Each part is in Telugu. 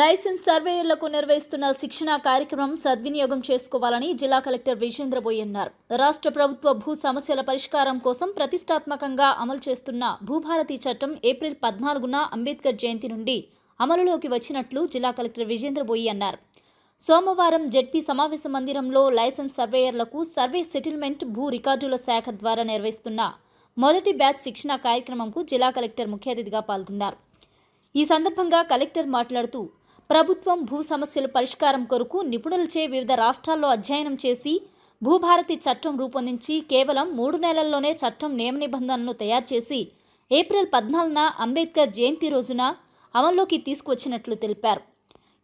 లైసెన్స్ సర్వేయర్లకు నిర్వహిస్తున్న శిక్షణ కార్యక్రమం సద్వినియోగం చేసుకోవాలని జిల్లా కలెక్టర్ విజేంద్రబోయ్ అన్నారు. రాష్ట్ర ప్రభుత్వ భూ సమస్యల పరిష్కారం కోసం ప్రతిష్టాత్మకంగా అమలు చేస్తున్న భూభారతి చట్టం ఏప్రిల్ పద్నాలుగున అంబేద్కర్ జయంతి నుండి అమలులోకి వచ్చినట్లు జిల్లా కలెక్టర్ విజేంద్రబోయి అన్నారు. సోమవారం జెడ్పీ సమావేశ మందిరంలో లైసెన్స్ సర్వేయర్లకు సర్వే సెటిల్మెంట్ భూ రికార్డుల శాఖ ద్వారా నిర్వహిస్తున్న మొదటి బ్యాచ్ శిక్షణ కార్యక్రమంకు జిల్లా కలెక్టర్ ముఖ్య అతిథిగా పాల్గొన్నారు. ఈ సందర్భంగా కలెక్టర్ మాట్లాడుతూ ప్రభుత్వం భూ సమస్యల పరిష్కారం కొరకు నిపుణులచే వివిధ రాష్ట్రాల్లో అధ్యయనం చేసి భూభారతి చట్టం రూపొందించి కేవలం మూడు నెలల్లోనే చట్టం నియమ నిబంధనలను తయారు చేసి ఏప్రిల్ పద్నాలుగున అంబేద్కర్ జయంతి రోజున అమల్లోకి తీసుకువచ్చినట్లు తెలిపారు.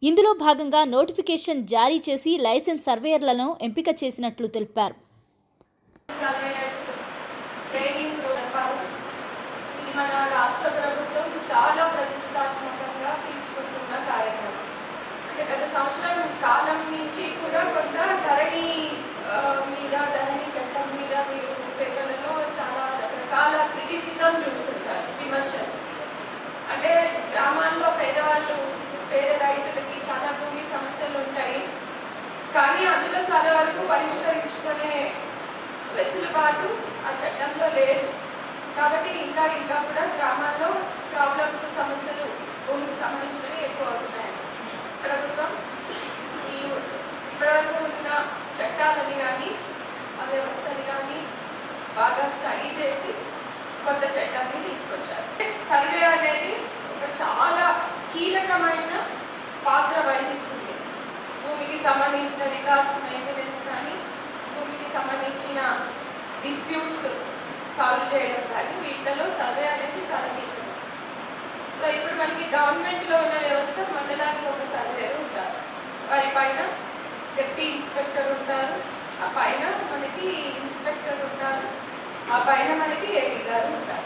ఇందులో భాగంగా నోటిఫికేషన్ జారీ చేసి లైసెన్స్ సర్వేయర్లను ఎంపిక చేసినట్లు తెలిపారు. మన రాష్ట్ర ప్రభుత్వం చాలా ప్రతిష్టాత్మకంగా చేసుకుంటున్న కార్యక్రమం. అంటే గత సంవత్సరం కాలం నుంచి కూడా కొంత ధరణి మీద ధరణి చట్టం మీద మీరు పేపర్లలో చాలా రకరకాల క్రిటిసిజం చూస్తుంటారు విమర్శలు. అంటే గ్రామాల్లో పేదవాళ్ళు పేద రైతులకి చాలా భూమి సమస్యలు ఉంటాయి. కానీ అందులో చాలా వరకు పరిష్కరించుకునే వెసులుబాటు ఆ చట్టంలో లేదు. కాబట్టి ఇంకా ఇంకా కూడా గ్రామాల్లో ప్రాబ్లమ్స్ సమస్యలు భూమికి సంబంధించినవి ఎక్కువ అవుతున్నాయి ప్రభుత్వం ఈ ఇప్పటివరకు ఉన్న చట్టాలని కానీ ఆ వ్యవస్థని కానీ బాగా స్టడీ చేసి కొత్త చట్టాన్ని తీసుకొచ్చారు. సర్వే అనేది ఒక చాలా కీలకమైన పాత్ర వహిస్తుంది. భూమికి సంబంధించిన రికార్డ్స్ మెయింటెనెన్స్ కానీ భూమికి సంబంధించిన డిస్ప్యూట్స్ సాల్వ్ చేయడం కానీ వీటిలో సర్వే అనేది చాలా కీలకం. సో ఇప్పుడు మనకి గవర్నమెంట్లో ఉన్న వ్యవస్థ మండలానికి ఒక సర్వే పైన మనకి ఏపీ గారు ఉంటారు